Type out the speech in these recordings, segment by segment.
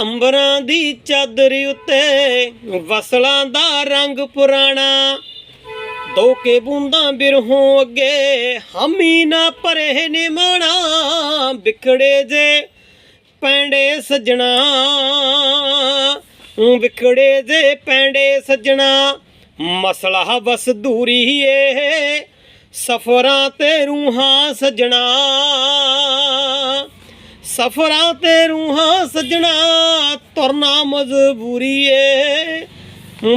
ਅੰਬਰਾਂ ਦੀ ਚਾਦਰ ਉੱਤੇ ਵਸਲਾਂ ਦਾ ਰੰਗ ਪੁਰਾਣਾ। ਦੋ ਕੇ ਬੂੰਦਾਂ ਬਿਰਹੋਂ ਅੱਗੇ ਹਾਮੀ ਨਾ ਪਰੇ ਨਿਮਾਣਾ, ਵਿਖੜੇ ਜੇ ਪੈਂਡੇ ਸੱਜਣਾ। ਵਿਖੜੇ ਜੇ ਪੈਂਡੇ ਸੱਜਣਾ, ਮਸਲਾ ਬਸ ਦੂਰੀ ਏ, ਸਫਰਾਂ ਤੇ ਰੂਹਾਂ ਸੱਜਣਾ। ਸਫਰਾਂ ਤੇ ਰੂਹਾਂ ਸੱਜਣਾ, ਤੁਰਨਾ ਮਜਬੂਰੀ ਏ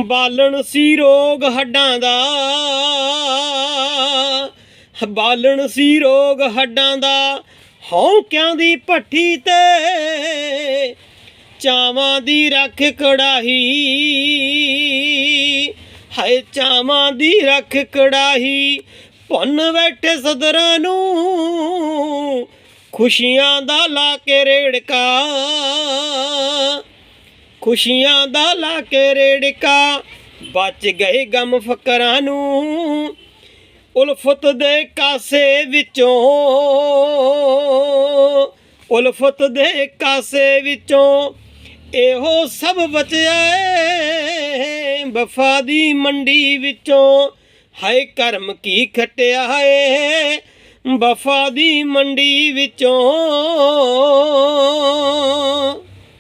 ਬਾਲਣ ਸੀ ਰੋਗ ਹੱਡਾਂ ਦਾ। ਬਾਲਣ ਸੀ ਰੋਗ ਹੱਡਾਂ ਦਾ। ਹੌਂਕਿਆਂ ਦੀ ਭੱਠੀ ਤੇ? ਚਾਵਾਂ ਦੀ ਰੱਖ ਕੜਾਹੀ। ਹਾਏ, ਚਾਵਾਂ ਦੀ ਰੱਖ ਕੜਾਹੀ। ਭੁੰਨ ਬੈਠੇ ਸਦਰਾਂ ਨੂੰ। ਖੁਸ਼ੀਆਂ ਦਾ ਲਾ ਕੇ ਰੇੜਕਾ। ਖੁਸ਼ੀਆਂ ਦਾ ਲਾ ਕੇ ਰੇੜਕਾ। ਬਚ ਗਏ ਗਮ ਫਕਰਾਂ ਨੂੰ। ਉਲਫਤ ਦੇ ਕਾਸੇ ਵਿੱਚੋਂ। ਉਲਫਤ ਦੇ ਕਾਸੇ ਵਿੱਚੋਂ ਇਹੋ ਸਭ ਬਚਿਆ ਏ। ਵਫਾ ਦੀ ਮੰਡੀ ਵਿੱਚੋਂ ਹਾਏ ਕਰਮ ਕੀ ਖਟਿਆ ਏ। ਵਫਾ ਦੀ ਮੰਡੀ ਵਿੱਚੋਂ